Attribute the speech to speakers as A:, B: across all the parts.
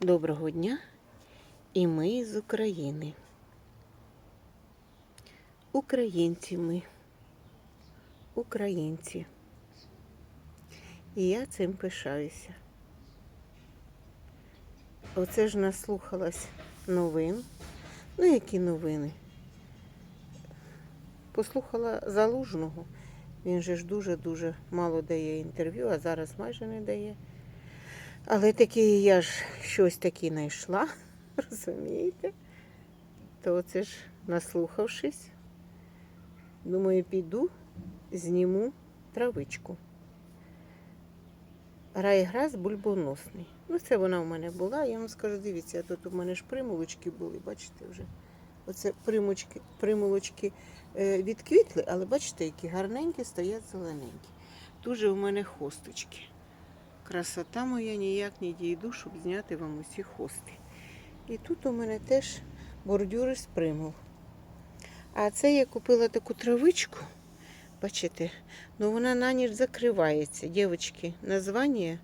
A: Доброго дня! І ми з України. Українці ми. Українці. І я цим пишаюся. Оце ж наслухалась новин. Ну, які новини? Послухала залужного. Він же ж дуже-дуже мало дає інтерв'ю, а зараз майже не дає. Але таки я ж щось таке знайшла, розумієте? То це ж наслухавшись, думаю, піду, зніму травичку. Райграс бульбоносний. Ну, це вона в мене була. Я вам скажу, дивіться, тут у мене ж примулочки були, бачите вже. Оце примочки, примулочки е, відквітли, але бачите, які гарненькі стоять зелененькі. Дуже у мене хосточки. Красота моя ніяк не дійду, щоб зняти вам усі хости. І тут у мене теж бордюри з примул. А це я купила таку травичку. Бачите, ну вона на ніч закривається. Дівчатки, названня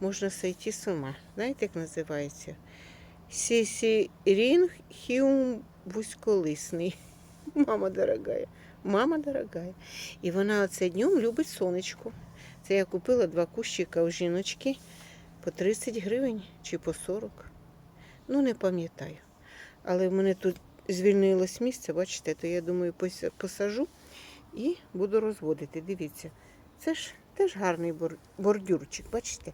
A: можна сойти з ума. Знаєте, як називається? Сісірінг хіум вузьколисний. Мама дорогая. Мама дорогая. І вона оце днем любить сонечко. Це я купила два кущика у жіночки по 30 гривень чи по 40. Ну, не пам'ятаю. Але в мене тут звільнилось місце, бачите, то я думаю, посажу і буду розводити. Дивіться, це ж теж гарний бордюрчик, бачите?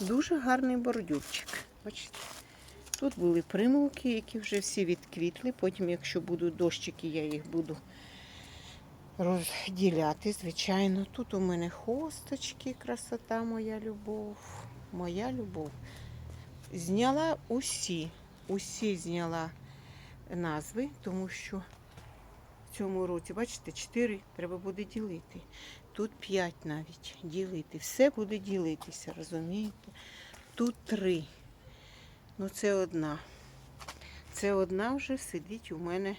A: Дуже гарний бордюрчик. Бачите? Тут були примулки, які вже всі відквітли. Потім, якщо будуть дощики, я їх буду розділяти, звичайно. Тут у мене хосточки, красота, моя любов. Моя любов. Зняла усі, усі зняла назви, тому що в цьому році, бачите, 4 треба буде ділити. Тут 5 навіть ділити. Все буде ділитися, розумієте? Тут 3. Ну, це одна. Це одна вже сидить у мене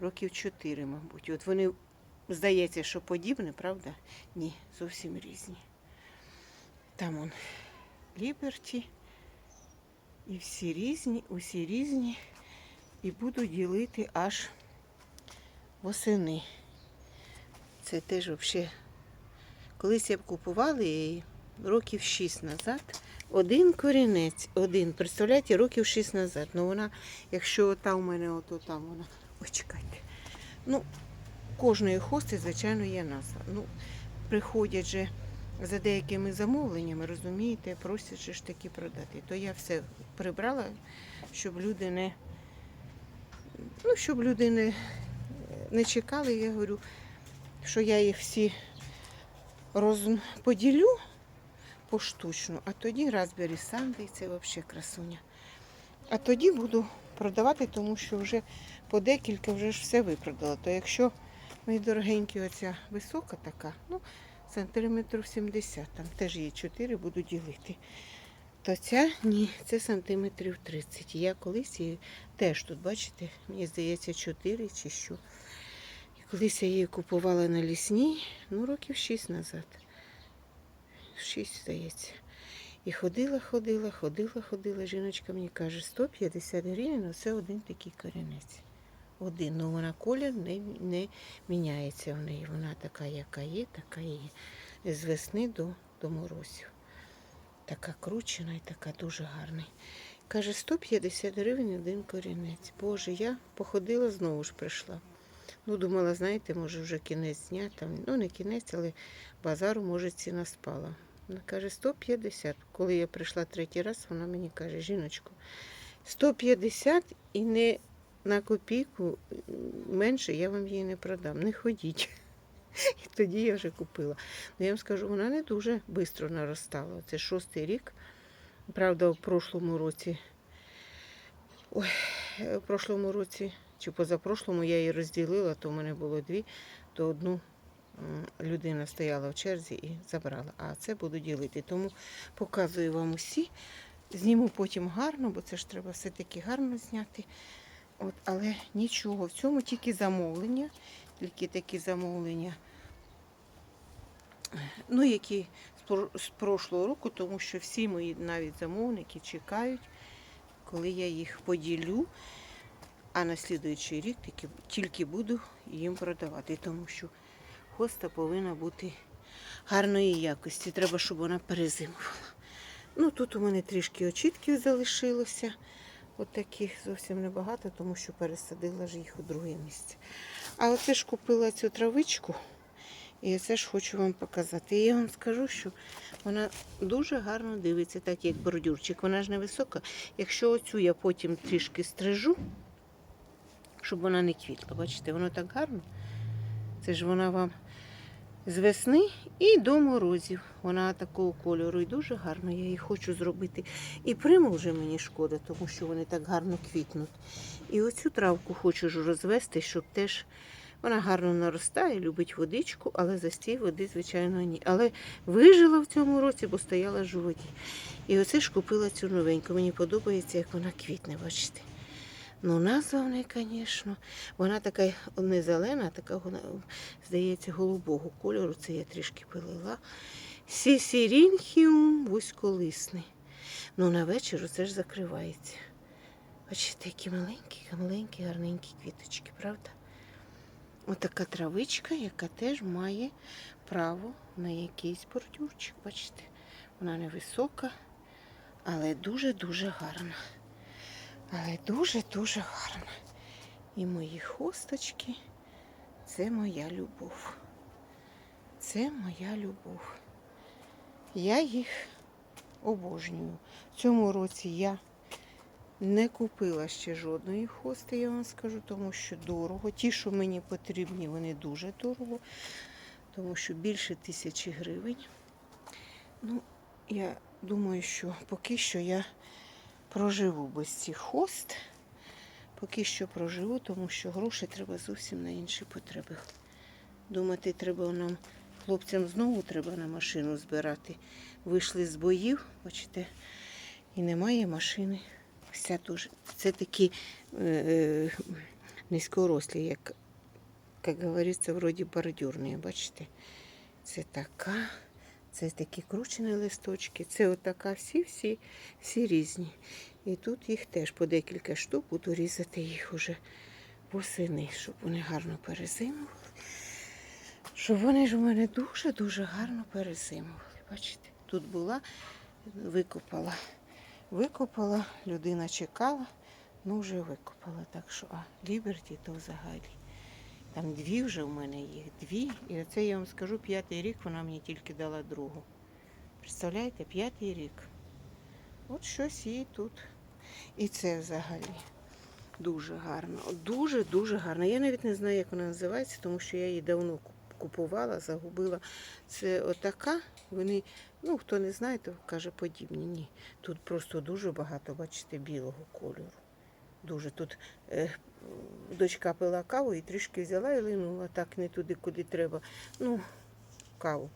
A: років 4, мабуть. От вони, здається, що подібне, правда? Ні, зовсім різні. Там он Ліберті. І всі різні, усі різні. І буду ділити аж восени. Це теж взагалі. Колись я б купувала її років 6 назад. Один корінець, один. Представляєте, років 6 назад. Ну вона, якщо та у мене ото там вона. Ой, чекайте. Ну, кожної хости, звичайно, є назва. Ну, приходять же за деякими замовленнями, розумієте, просять ж таки продати. То я все прибрала, щоб люди не. Ну, щоб люди не, не чекали, я говорю, що я їх всі розподілю поштучно, а тоді Raspberry Sunday, це взагалі красуня. А тоді буду продавати, тому що вже по декілька вже ж все випродала. То якщо, мої дорогенькі, оця висока така, ну, сантиметрів 70, там теж є 4, буду ділити. То ця ні, це сантиметрів 30. Я колись її теж тут, бачите, мені здається, 4 чи що. І колись я її купувала на лісній, ну, років 6 назад. 6, здається. І ходила, ходила, ходила, ходила. Жіночка мені каже, 150 гривень, це один такий корінець. Один. Ну вона колір не, не міняється в неї. Вона така, яка є, така є. З весни до, до морозів. Така кручена і така дуже гарна. Каже, 150 гривень один корінець. Боже, я походила, знову ж прийшла. Ну, думала, знаєте, може вже кінець дня, там, ну не кінець, але базару, може, ціна спала. Вона каже, 150. Коли я прийшла третій раз, вона мені каже, жіночко, 150 і не на копійку менше я вам її не продам. Не ходіть. І тоді я вже купила. Ну, я вам скажу, вона не дуже швидко наростала. Це шостий рік. Правда, в прошлому році. Ой, в прошлому році чи позапрошлому я її розділила, то в мене було дві, то одну людина стояла в черзі і забрала. А це буду ділити. Тому показую вам усі. Зніму потім гарно, бо це ж треба все-таки гарно зняти. От, але нічого, в цьому тільки замовлення, тільки такі замовлення, ну, які з прошлого року, тому що всі мої навіть замовники чекають, коли я їх поділю. А на слідуючий рік тільки, тільки буду їм продавати, тому що хоста повинна бути гарної якості. Треба, щоб вона перезимувала. Ну, тут у мене трішки очітків залишилося. От таких зовсім небагато, тому що пересадила ж їх у друге місце. А оце ж купила цю травичку. І це ж хочу вам показати. І я вам скажу, що вона дуже гарно дивиться, так як бордюрчик. Вона ж невисока. Якщо оцю я потім трішки стрижу, щоб вона не квітла. Бачите, воно так гарно. Це ж вона вам з весни і до морозів. Вона такого кольору і дуже гарно. Я її хочу зробити. І примул вже мені шкода, тому що вони так гарно квітнуть. І оцю травку хочу ж розвести, щоб теж вона гарно наростає, любить водичку, але застій води, звичайно, ні. Але вижила в цьому році, бо стояла ж у воді. І оце ж купила цю новеньку. Мені подобається, як вона квітне, бачите. Ну, назва в неї, звісно, вона така не зелена, а така, здається, голубого кольору. Це я трішки пилила. Сісірінхіум вузьколисний. Ну, на вечір це ж закривається. Бачите, які маленькі, маленькі, гарненькі квіточки, правда? Отака травичка, яка теж має право на якийсь бордюрчик. Бачите, вона невисока, але дуже-дуже гарна. Але дуже-дуже гарна. І мої хосточки це моя любов. Це моя любов. Я їх обожнюю. В цьому році я не купила ще жодної хости, я вам скажу, тому що дорого. Ті, що мені потрібні, вони дуже дорого, тому що більше тисячі гривень. Ну, я думаю, що поки що я проживу без цих хост. Поки що проживу, тому що гроші треба зовсім на інші потреби. Думати, треба нам, хлопцям знову треба на машину збирати. Вийшли з боїв, бачите, і немає машини. Вся дуже. Це такі е, е, низькорослі, як, як говориться, вроді бордюрні, бачите. Це така, це такі кручені листочки, це отака всі-всі, всі різні. І тут їх теж по декілька штук буду різати їх уже восени, щоб вони гарно перезимували. Щоб вони ж у мене дуже-дуже гарно перезимували. Бачите, тут була, викопала. Викопала, людина чекала, ну вже викопала. Так що, а Ліберті то взагалі. Там дві вже в мене їх, дві. І оце я вам скажу, п'ятий рік вона мені тільки дала другу. Представляєте, п'ятий рік. От щось їй тут. І це взагалі дуже гарно. Дуже-дуже гарно. Я навіть не знаю, як вона називається, тому що я її давно купувала, загубила. Це отака. Вони, ну хто не знає, то каже подібні. Ні. Тут просто дуже багато, бачите, білого кольору. Дуже тут е, дочка пила каву і трішки взяла і линула так не туди, куди треба. Ну, каву.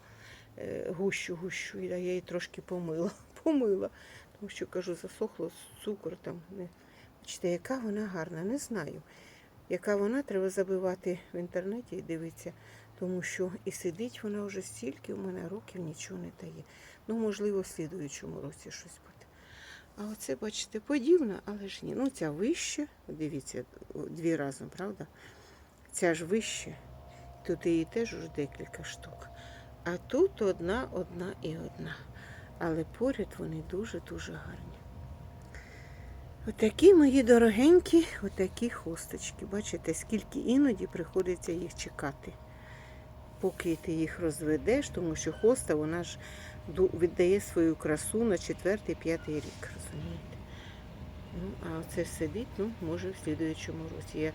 A: Е, гущу, гущу. Я її трошки помила. Помила. Тому що кажу, засохло цукор там. Бачите, яка вона гарна, не знаю. Яка вона, треба забивати в інтернеті і дивитися, тому що і сидить вона вже стільки, у мене років нічого не дає. Ну, можливо, в слідуючому році щось буде. А оце, бачите, подібно, але ж ні. Ну, ця вище, дивіться, дві разом, правда? Ця ж вище. Тут її теж уже декілька штук. А тут одна, одна і одна. Але поряд вони дуже-дуже гарні. Отакі мої дорогенькі, отакі хосточки. Бачите, скільки іноді приходиться їх чекати. Поки ти їх розведеш, тому що хоста вона ж віддає свою красу на четвертий-п'ятий рік, розумієте? Ну, а це сидить, ну, може, в слідуючому році. Я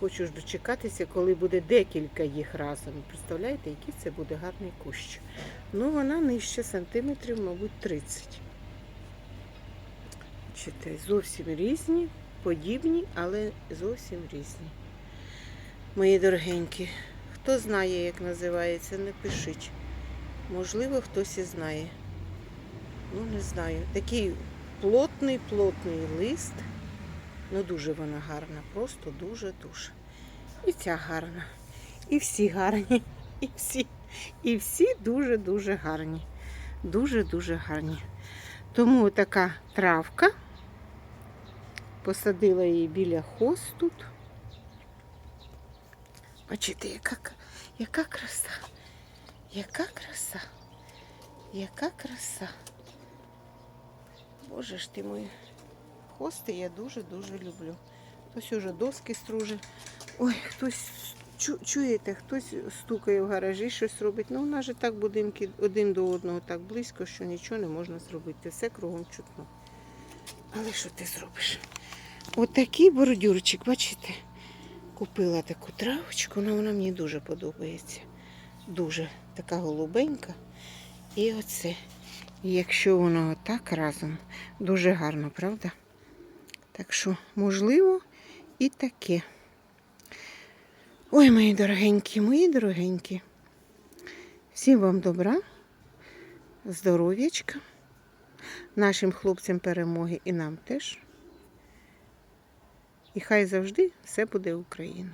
A: хочу ж дочекатися, коли буде декілька їх разом. Представляєте, який це буде гарний кущ. Ну, вона нижче сантиметрів, мабуть, 30. Бачите, зовсім різні, подібні, але зовсім різні. Мої дорогенькі, хто знає, як називається, не пишіть. Можливо, хтось і знає. Ну, не знаю. Такий плотний, плотний лист. Ну, дуже вона гарна, просто дуже-дуже. І ця гарна. І всі гарні. І всі. І всі дуже-дуже гарні. Дуже-дуже гарні. Тому така травка. Посадила її біля хоз тут. Бачите, яка, яка краса. Яка краса. Яка краса. Боже ж ти мой. Хости я дуже-дуже люблю. Хтось уже доски струже. Ой, хтось чуєте, хтось стукає в гаражі, щось робить. Ну, у нас же так будинки один до одного так близько, що нічого не можна зробити. Все кругом чутно. Але що ти зробиш? Отакий бордюрчик, бачите? Купила таку травочку, ну вона мені дуже подобається. Дуже така голубенька. І оце. І якщо воно отак разом, дуже гарно, правда? Так що, можливо, і таке. Ой, мої дорогенькі, мої дорогенькі. Всім вам добра, здоров'ячка, нашим хлопцям перемоги і нам теж. І хай завжди все буде Україна.